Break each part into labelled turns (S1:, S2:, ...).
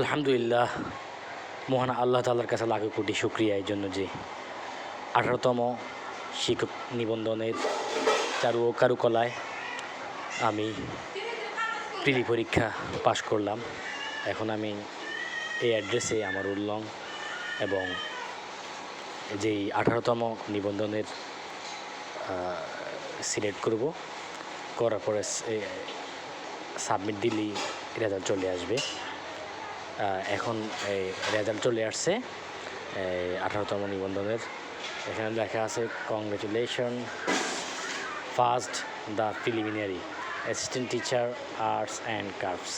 S1: আলহামদুলিল্লাহ, মহান আল্লাহ তাল্লার কাছে লাখো কোটি শুক্রিয়া এই জন্য যে আঠারোতম শিক্ষক নিবন্ধনের চারু ও কারুকলায় আমি প্রিলি পরীক্ষা পাশ করলাম। এখন আমি এই অ্যাড্রেসে আমার উল্লং এবং যেই আঠারোতম নিবন্ধনের সিলেক্ট করব, করার পরে সাবমিট দিলেই রেজাল্ট চলে আসবে। এখন এই রেজাল্ট চলে আসছে। আঠারোতম নিবন্ধনের। এখানে লেখা আছে congratulation first the preliminary assistant teacher arts and crafts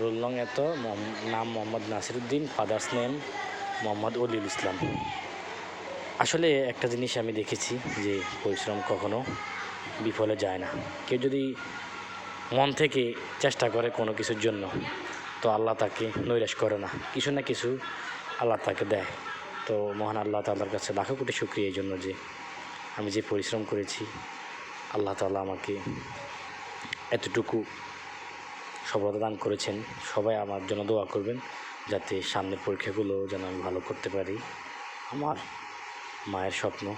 S1: roll নং এত নাম মোহাম্মদ নাসিরুদ্দিন ফাদার্স নেম মোহাম্মদ অলিউল ইসলাম। আসলে একটা জিনিস আমি দেখেছি যে পরিশ্রম কখনো বিফলে যায় না। কেউ যদি মন থেকে চেষ্টা করে কোনো কিছুর জন্য তো আল্লাহ তাকে নৈরাশ করে না। কিছু না কিছু আল্লাহ তাকে দেয়। তো মহান আল্লাহ তাল্লার কাছে লাখো কোটি শুক্রিয়া এই জন্য যে আমি যে পরিশ্রম করেছি, আল্লাহ তাআলা আমাকে এতটুকু সফলতা দান করেছেন। সবাই আমার জন্য দোয়া করবেন যাতে সামনের পরীক্ষাগুলো যেন আমি ভালো করতে পারি। আমার মায়ের স্বপ্ন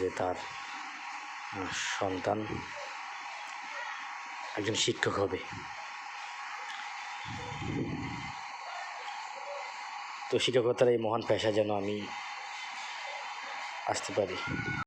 S1: যে তার সন্তান একজন শিক্ষক হবে। তো শিক্ষকতার এই মহান পেশা যেন আমি আসতে পারি।